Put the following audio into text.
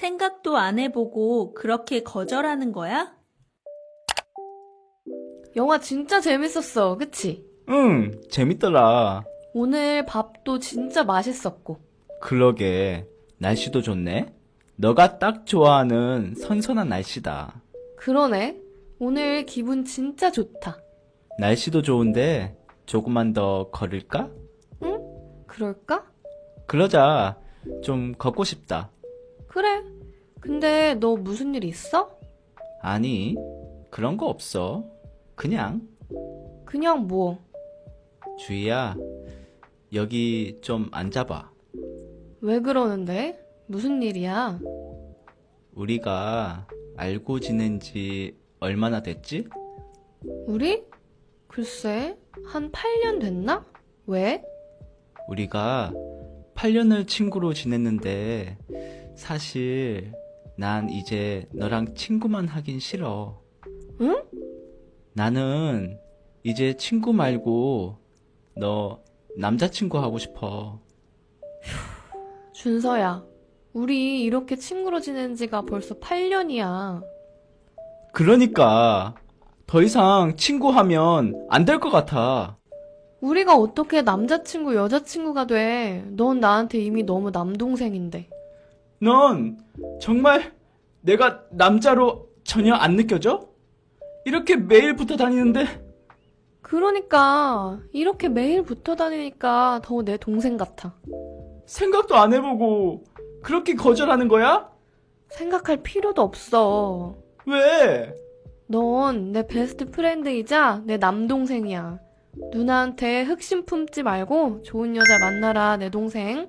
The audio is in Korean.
생각도 안 해보고 그렇게 거절하는 거야? 영화 진짜 재밌었어, 그치? 응, 재밌더라. 오늘 밥도 진짜 맛있었고. 그러게, 날씨도 좋네. 너가 딱 좋아하는 선선한 날씨다. 그러네. 오늘 기분 진짜 좋다. 날씨도 좋은데 조금만 더 걸을까? 그럴까? 그러자. 좀 걷고 싶다. 그래. 근데 너 무슨 일 있어? 아니, 그런 거 없어. 그냥, 그냥 뭐. 주희야, 여기 좀 앉아봐. 왜 그러는데? 무슨 일이야? 우리가 알고 지낸 지 얼마나 됐지? 우리? 글쎄, 한 8년 됐나? 왜? 우리가 8년을 친구로 지냈는데, 사실, 난 이제 너랑 친구만 하긴 싫어. 응? 나는 이제 친구 말고, 너 남자친구 하고 싶어. 준서야, 우리 이렇게 친구로 지낸 지가 벌써 8년이야. 그러니까, 더 이상 친구 하면 안 될 것 같아. 우리가 어떻게 남자친구, 여자친구가 돼? 넌 나한테 이미 너무 남동생인데. 넌 정말 내가 남자로 전혀 안 느껴져? 이렇게 매일 붙어 다니는데 그러니까, 이렇게 매일 붙어 다니니까 더 내 동생 같아. 생각도 안 해보고 그렇게 거절하는 거야? 생각할 필요도 없어. 왜? 넌 내 베스트 프렌드이자 내 남동생이야. 누나한테 흑심 품지 말고 좋은 여자 만나라, 내 동생.